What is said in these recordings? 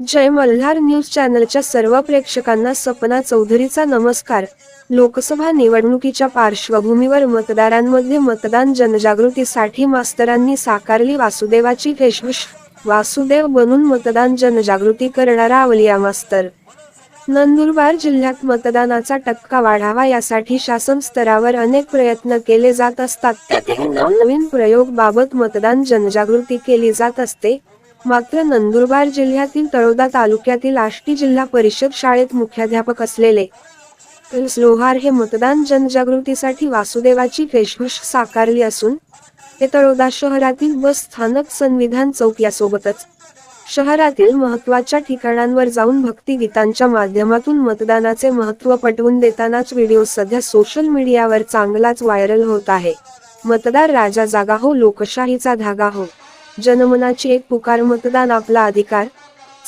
जय Malhar news चॅनलच्या सर्व प्रेक्षकांना सपना चौधरीचा नमस्कार. लोकसभा निवडणुकीच्या पार्श्वभूमीवर मतदारांमध्ये मतदान जनजागृतीसाठी मास्तरांनी साकारली वासुदेवाची फेशभूष वासुदेव बनून मतदान जनजागृती करणारा अवलिया मास्तर. नंदुरबार जिल्ह्यात मतदानाचा टक्का वाढावा यासाठी शासन स्तरावर अनेक प्रयत्न केले जात असतात. नवनवीन प्रयोग बाबत मतदान जनजागृती केली जात असते. मात्र नंदुरबार जिल्ह्यातील तळोदा तालुक्यातील आष्टी जिल्हा परिषद शाळेत मुख्याध्यापक असलेले लोहार हे मतदान जनजागृतीसाठी वासुदेवाची वेशभूष साकारली असून ते तळोदा शहरातील बस स्थानक संविधान चौक यासोबतच शहरातील महत्त्वाच्या ठिकाणांवर जाऊन भक्तिगीतांच्या माध्यमातून मतदानाचे महत्त्व पटवून देतानाच व्हिडिओ सध्या सोशल मीडियावर चांगलाच व्हायरल होत आहे. मतदार राजा जागा हो लोकशाहीचा धागा हो. जनमनाची एक पुकार मतदान आपला अधिकार.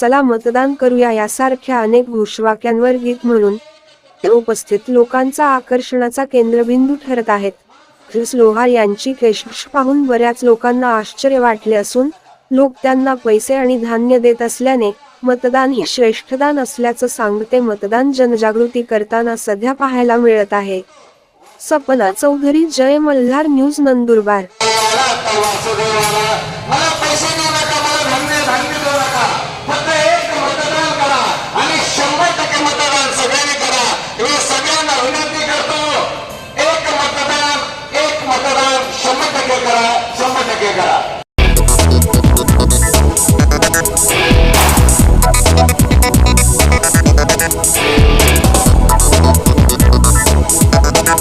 चला मतदान करूया यासारख्या अनेक घोषवाक्यांवर गीत म्हणून. ते उपस्थित लोकांचा आकर्षणाचा केंद्रबिंदू ठरत आहेत. ख्रिस लोहार यांची केशभूष पाहून बऱ्याच लोकांना आश्चर्य वाटले असून लोक त्यांना पैसे आणि धान्य देत असल्याने मतदान ही श्रेष्ठदान असल्याचं सांगते मतदान जनजागृती करताना सध्या पाहायला मिळत आहे. सपना चौधरी जय मल्हार न्यूज नंदुरबार. नका वासुदेवाला मला पैसे देऊ नका मला धान्य धान्य देऊ नका. फक्त एक मतदान करा आणि शंभर टक्के मतदान सगळ्यांनी करा. मी सगळ्यांना विनंती करतो एक मतदान एक मतदान शंभर टक्के करा शंभर टक्के करा.